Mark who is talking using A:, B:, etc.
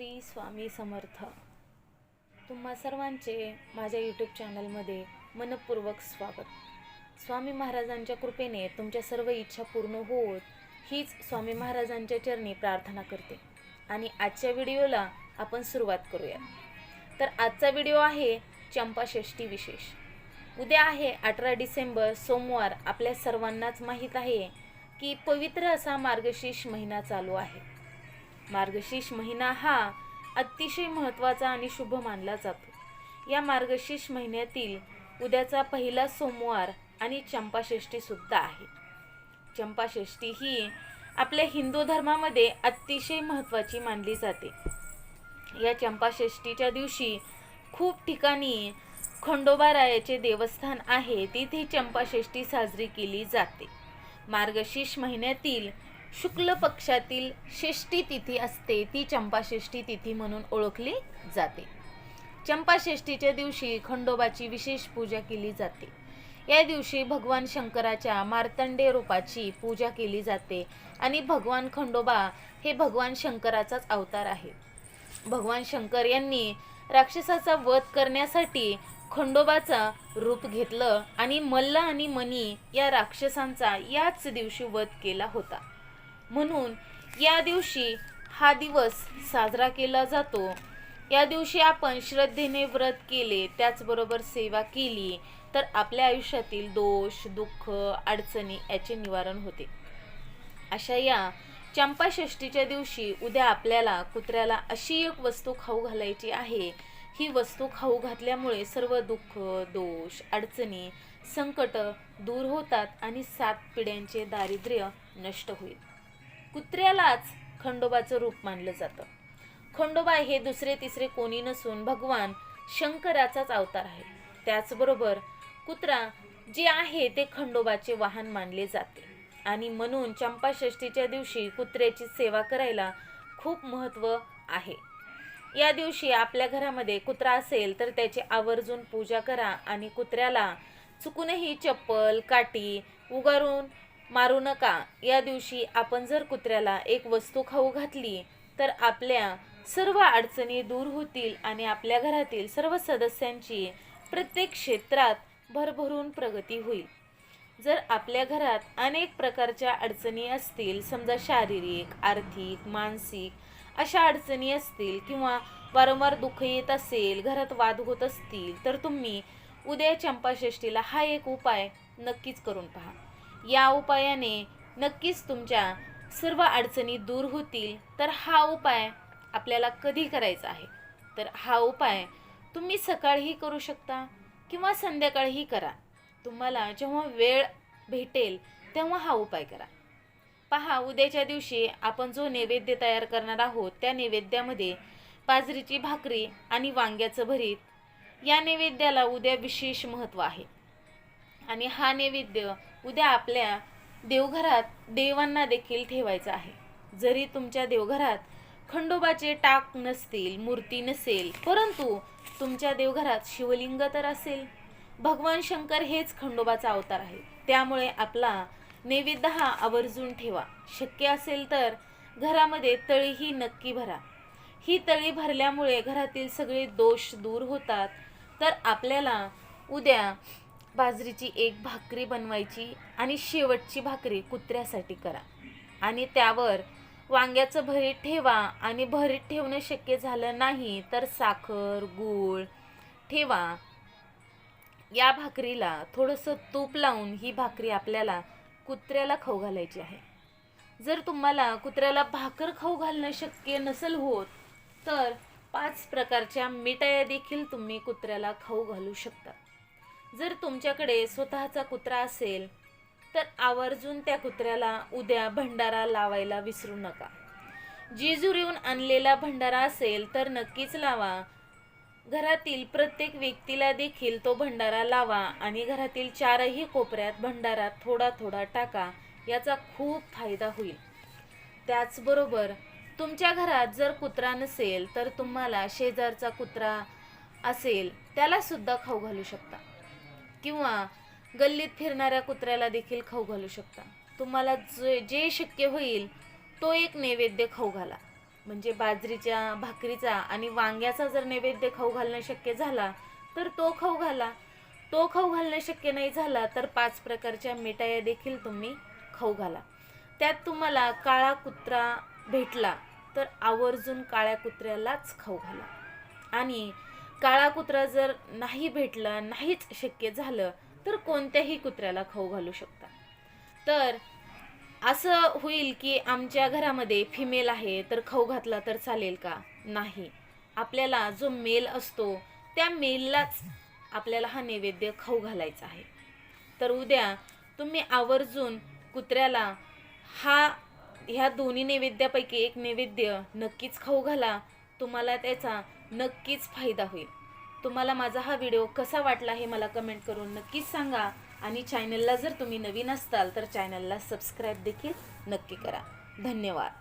A: श्री स्वामी समर्थ. तुम्हा सर्वांचे माझ्या यूट्यूब चॅनलमध्ये मनपूर्वक स्वागत. स्वामी महाराजांच्या कृपेने तुमच्या सर्व इच्छा पूर्ण होत हीच स्वामी महाराजांच्या चरणी प्रार्थना करते. आणि आजच्या व्हिडिओला आपण सुरुवात करूया. तर आजचा व्हिडिओ आहे चंपाषष्ठी विशेष. उद्या आहे अठरा डिसेंबर सोमवार. आपल्या सर्वांनाच माहीत आहे की पवित्र असा मार्गशीर्ष महिना चालू आहे. मार्गशीर्ष महिना हा अतिशय महत्त्वाचा आणि शुभ मानला जातो. या मार्गशीर्ष महिन्यातील उद्याचा पहिला सोमवार आणि चंपाषष्ठीसुद्धा आहे. चंपाषष्ठी ही आपल्या हिंदू धर्मामध्ये अतिशय महत्त्वाची मानली जाते. या चंपाषष्ठीच्या दिवशी खूप ठिकाणी खंडोबारायाचे देवस्थान आहे तिथे चंपाषष्ठी साजरी केली जाते. मार्गशीर्ष महिन्यातील शुक्ल पक्षातील षष्ठी तिथी असते ती चंपाषष्ठी तिथी म्हणून ओळखली जाते. चंपाषष्ठीच्या दिवशी खंडोबाची विशेष पूजा केली जाते. या दिवशी भगवान शंकराच्या मार्तंडे रूपाची पूजा केली जाते आणि भगवान खंडोबा हे भगवान शंकराचाच अवतार आहे भगवान शंकर यांनी राक्षसाचा वध करण्यासाठी खंडोबाचा रूप घेतलं आणि मल्ल आणि मनी या राक्षसांचा याच दिवशी वध केला होता. म्हणून या दिवशी हा दिवस साजरा केला जातो. या दिवशी आपण श्रद्धेने व्रत केले त्याचबरोबर सेवा केली तर आपल्या आयुष्यातील दोष दुःख अडचणी याचे निवारण होते. अशा या चंपाषष्ठीच्या दिवशी उद्या आपल्याला कुत्र्याला अशी एक वस्तू खाऊ घालायची आहे. ही वस्तू खाऊ घातल्यामुळे सर्व दुःख दोष अडचणी संकट दूर होतात आणि सात पिढ्यांचे दारिद्र्य नष्ट होईल. कुत्र्यालाच खंडोबाचं रूप मानलं जातं. खंडोबा हे दुसरे तिसरे कोणी नसून भगवान शंकराचाच अवतार आहे. त्याचबरोबर कुत्रा जे आहे ते खंडोबाचे वाहन मानले जाते. आणि म्हणून चंपाषष्ठीच्या दिवशी कुत्र्याची सेवा करायला खूप महत्त्व आहे. या दिवशी आपल्या घरामध्ये कुत्रा असेल तर त्याची आवर्जून पूजा करा आणि कुत्र्याला चुकूनही चप्पल काठी उगारून मारू नका. या दिवशी आपण जर कुत्र्याला एक वस्तू खाऊ घातली तर आपल्या सर्व अडचणी दूर होतील आणि आपल्या घरातील सर्व सदस्यांची प्रत्येक क्षेत्रात भरभरून प्रगती होईल. जर आपल्या घरात अनेक प्रकारच्या अडचणी असतील समजा शारीरिक आर्थिक मानसिक अशा अडचणी असतील किंवा वारंवार दुःख येत असेल घरात वाद होत असतील तर तुम्ही उद्या चंपाषष्ठीला हा एक उपाय नक्कीच करून पहा. या उपायाने नक्कीच तुमच्या सर्व अडचणी दूर होतील. तर हा उपाय आपल्याला कधी करायचा आहे? तर हा उपाय तुम्ही सकाळीही करू शकता किंवा संध्याकाळीही करा. तुम्हाला जेव्हा वेळ भेटेल तेव्हा हा उपाय करा. पहा उद्याच्या दिवशी आपण जो नैवेद्य तयार करणार आहोत त्या नैवेद्यामध्ये बाजरीची भाकरी आणि वांग्याचं भरीत या नैवेद्याला उद्या विशेष महत्त्व आहे. आणि हा नैवेद्य उद्या आपल्या देवघरात देवांना देखील ठेवायचा आहे. जरी तुमच्या देवघरात खंडोबाचे टाक नसतील मूर्ती नसेल परंतु तुमच्या देवघरात शिवलिंग तर असेल. भगवान शंकर हेच खंडोबाचा अवतार आहे. त्यामुळे आपला नैवेद्य हा आवर्जून ठेवा. शक्य असेल तर घरामध्ये तळीही नक्की भरा. ही तळी भरल्यामुळे घरातील सगळे दोष दूर होतात. तर आपल्याला उद्या बाजरीची एक भाकरी बनवायची आणि शेवटची भाकरी कुत्र्यासाठी करा. आणि त्यावर वांग्याचं भरीत ठेवा आणि भरीत ठेवणं शक्य झालं नाही तर साखर गूळ ठेवा. या भाकरीला थोडंसं तूप लावून ही भाकरी आपल्याला कुत्र्याला खाऊ घालायची आहे. जर तुम्हाला कुत्र्याला भाकर खाऊ घालणं शक्य नसेल होत तर पाच प्रकारच्या मिठाया देखील तुम्ही कुत्र्याला खाऊ घालू शकता. जर तुमच्याकडे स्वतःचा कुत्रा असेल तर आवर्जून त्या कुत्र्याला उद्या भंडारा लावायला विसरू नका. जेजुरीहून आणलेला भंडारा असेल तर नक्कीच लावा. घरातील प्रत्येक व्यक्तीला देखील तो भंडारा लावा आणि घरातील चारही कोपऱ्यात भंडारा थोडा थोडा टाका याचा खूप फायदा होईल. त्याचबरोबर तुमच्या घरात जर कुत्रा नसेल तर तुम्हाला शेजारचा कुत्रा असेल त्यालासुद्धा खाऊ घालू शकता. किंवा गल्लीत फिरणाऱ्या कुत्र्याला देखील खाऊ घालू शकता. तुम्हाला जे जे शक्य होईल तो एक नैवेद्य खाऊ घाला. म्हणजे बाजरीच्या भाकरीचा आणि वांग्याचा जर नैवेद्य खाऊ घालणं शक्य झाला तर तो खाऊ घाला. तो खाऊ घालणं शक्य नाही झाला तर पाच प्रकारच्या मिठाया देखील तुम्ही खाऊ घाला. त्यात तुम्हाला काळा कुत्रा भेटला तर आवर्जून काळ्या कुत्र्यालाच खाऊ घाला. आणि काळा कुत्रा जर नाही भेटला नाहीच शक्य झालं तर कोणत्याही कुत्र्याला खाऊ घालू शकता. तर असं होईल की आमच्या घरामध्ये फिमेल आहे तर खाऊ घातला तर चालेल का? नाही. आपल्याला जो मेल असतो त्या मेललाच आपल्याला हा नैवेद्य खाऊ घालायचा आहे. तर उद्या तुम्ही आवर्जून कुत्र्याला हा ह्या दोन्ही नैवेद्यापैकी एक नैवेद्य नक्कीच खाऊ घाला. तुम्हाला त्याचा नक्कीच फायदा होईल. तुम्हाला माझा हा व्हिडिओ कसा वाटला हे मला कमेंट करून नक्कीच सांगा आणि चॅनलला जर तुम्ही नवीन असताल तर चॅनलला सबस्क्राईब देखील नक्की करा. धन्यवाद.